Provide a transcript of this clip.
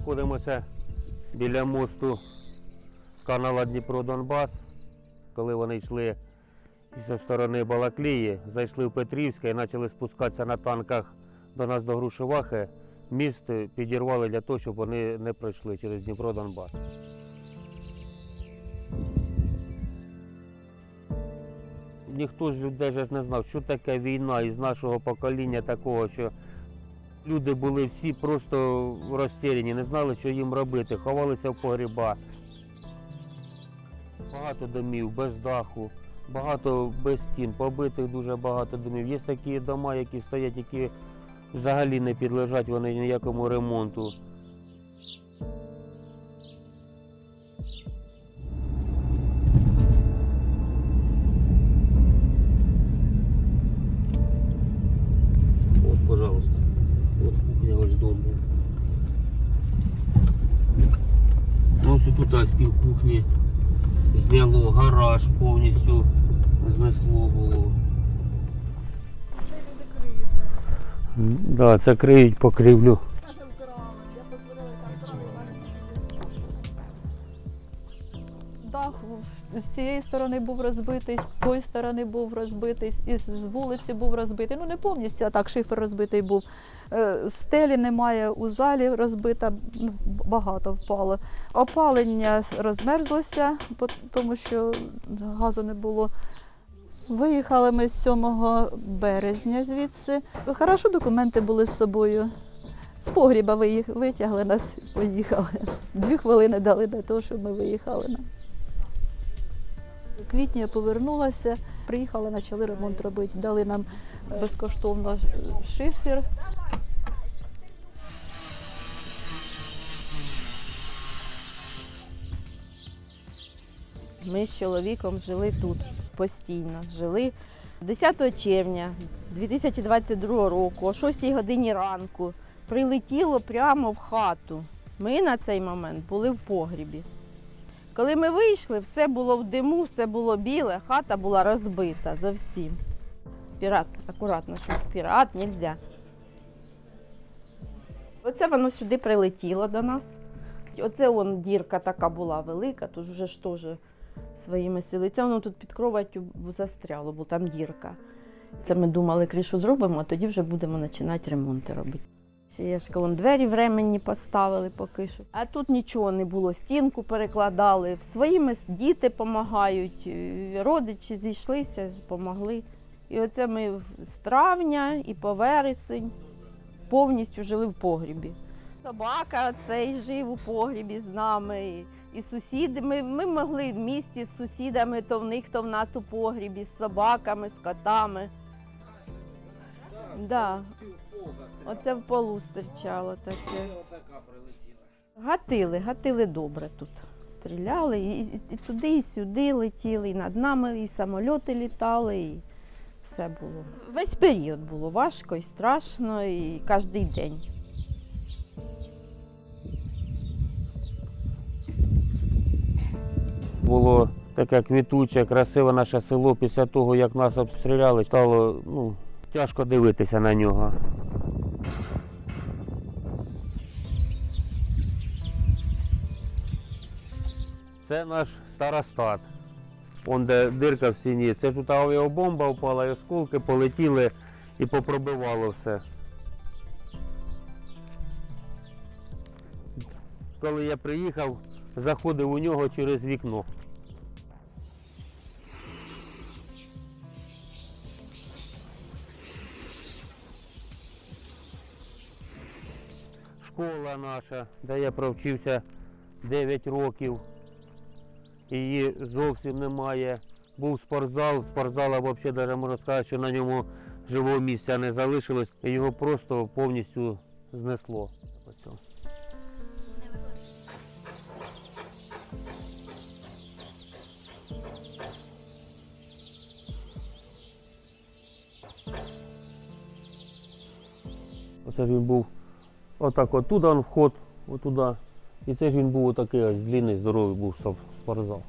Знаходимося біля мосту канала Дніпро-Донбас. Коли вони йшли зі сторони Балаклії, зайшли в Петрівське і почали спускатися на танках до нас до Грушевахи. Міст підірвали для того, щоб вони не пройшли через Дніпро-Донбас. Ніхто з людей ж не знав, що таке війна із нашого покоління такого, що люди були всі просто розтеряні, не знали, що їм робити, ховалися в погріба. Багато домів без даху, багато без стін, побитих дуже багато домів. Є такі дома, які стоять, які взагалі не підлежать вони ніякому ремонту. Ось тут з півкухні зняло, гараж повністю знесло було. Да, це криють покрівлю. З цієї сторони був розбитий, з тої сторони був розбитий, і з вулиці був розбитий. Ну не повністю, а так шифер розбитий був. Е, Стелі немає у залі розбита, ну, багато впало. Опалення розмерзлося, тому що газу не було. Виїхали ми з 7 березня звідси. Хорошо документи були з собою. З погріба витягли нас, поїхали. Дві хвилини дали для того, щоб ми виїхали. У квітні я повернулася, приїхали, почали ремонт робити. Дали нам безкоштовно шифер. Ми з чоловіком жили тут постійно. Жили 10 червня 2022 року, о 6 годині ранку, прилетіло прямо в хату. Ми на цей момент були в погрібі. Коли ми вийшли, все було в диму, все було біле, хата була розбита зовсім. Пірат, акуратно, щоб пірат не можна. Оце воно сюди прилетіло до нас. Оце вон дірка така була велика, тож вже ж теж своїми силами. Це воно тут під кроваттю застряло, бо там дірка. Це ми думали, кришу зробимо, а тоді вже будемо починати ремонти робити. Ще я ж кажу, двері временні поставили поки що. А тут нічого не було, стінку перекладали. Своїми діти допомагають, родичі зійшлися, допомогли. І оце ми з травня і по вересень повністю жили в погрібі. Собака цей жив у погрібі з нами. І, і сусіди. Ми, ми могли в місті з сусідами, то в них, то в нас у погрібі, з собаками, з котами. Да. Оце в полу стирчало таке. Гатили, гатили добре тут. Стріляли, і, і, і туди, і сюди летіли, і над нами, і самольоти літали, і все було. Весь період було важко і страшно, і кожен день. Було таке квітуче, красиве наше село після того, як нас обстріляли, стало ну, тяжко дивитися на нього. Це наш старостат. Он де дирка в стіні. Це тут авіабомба впала, і осколки полетіли і попробивало все. Коли я приїхав, заходив у нього через вікно. Школа наша, де я провчився 9 років. Її зовсім немає. Був спортзал, спортзала взагалі навіть можна сказати, що на ньому живого місця не залишилось, його просто повністю знесло. Оце ж він був отак отуда вход, отуда. І це ж він був отакий ось длинний, здоровий був сап- спортзал.